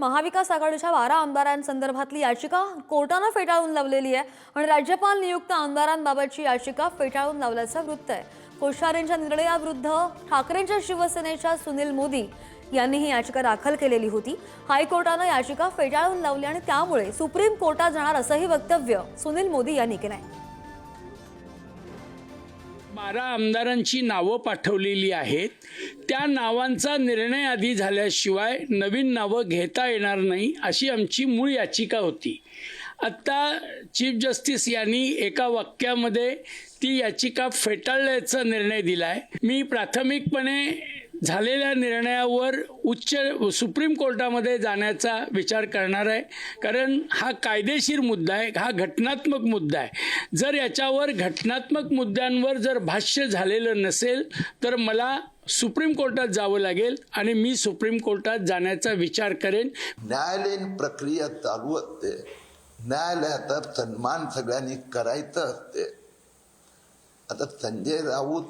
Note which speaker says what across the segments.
Speaker 1: महाविकास आघाडीच्या बारा आमदारांसंदर्भातली याचिका कोर्टानं फेटाळून लावलेली आहे आणि राज्यपाल नियुक्त आमदारांबाबतची याचिका फेटाळून लावल्याचं वृत्त आहे. कोश्यारींच्या निर्णयाविरुद्ध ठाकरेंच्या शिवसेनेच्या सुनील मोदी यांनी ही याचिका दाखल केलेली होती. हायकोर्टानं याचिका फेटाळून लावली आणि त्यामुळे सुप्रीम कोर्टात जाणार असंही वक्तव्य सुनील मोदी यांनी केलं आहे
Speaker 2: बारा आमदारांची नावं पाठवलेली आहेत. त्या नावांचा निर्णय आधी झाल्याशिवाय नवीन नावं घेता येणार नाही अशी आमची मूळ याचिका होती. आत्ता चीफ जस्टिस यांनी एका वाक्यामध्ये ती याचिका फेटाळल्याचा निर्णय दिला आहे मी प्राथमिकपणे झालेल्या निर्णयावर उच्च सुप्रीम कोर्टामध्ये जाण्याचा विचार करणार आहे. कारण हा कायदेशीर मुद्दा आहे हा घटनात्मक मुद्दा आहे. जर याच्यावर घटनात्मक मुद्द्यांवर जर भाष्य झालेलं नसेल तर मला सुप्रीम कोर्टात जावं लागेल आणि मी सुप्रीम कोर्टात जाण्याचा विचार करेन.
Speaker 3: न्यायालयीन प्रक्रिया चालू असते. न्यायालयाचा सन्मान सगळ्यांनी करायचं असते. आता संजय राऊत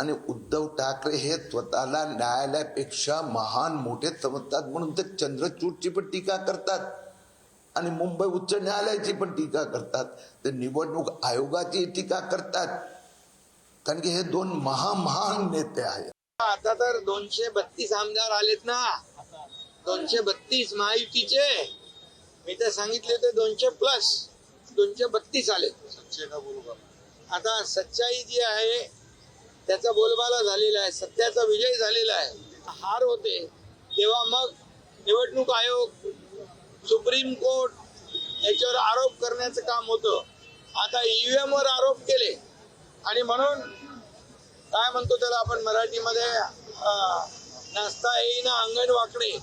Speaker 3: आणि उद्धव ठाकरे हे स्वतःला न्यायालयापेक्षा महान मोठे समजतात म्हणून ते चंद्रचूडची पण टीका करतात. आणि मुंबई उच्च न्यायालयाची पण टीका करतात. ते निवडणूक आयोगाची टीका करतात. कारण की हे दोन महामहान नेते आहेत.
Speaker 4: आता तर दोनशे बत्तीस आमदार आलेत ना. दोनशे बत्तीस महायुतीचे. मी तर सांगितले होते दोनशे प्लस. दोनशे बत्तीस आले आता सच्चाई जी आहे त्याचा बोलबाला झालेला आहे सत्याचा विजय झालेला आहे. हार होते. तेव्हा मग निवडणूक आयोग सुप्रीम कोर्ट याच्यावर आरोप करण्याचं काम होतं. आता ईव्हीएम वर आरोप केले. आणि म्हणून काय म्हणतो त्याला आपण मराठीमध्ये? अं, नाचता येईना अंगण वाकडे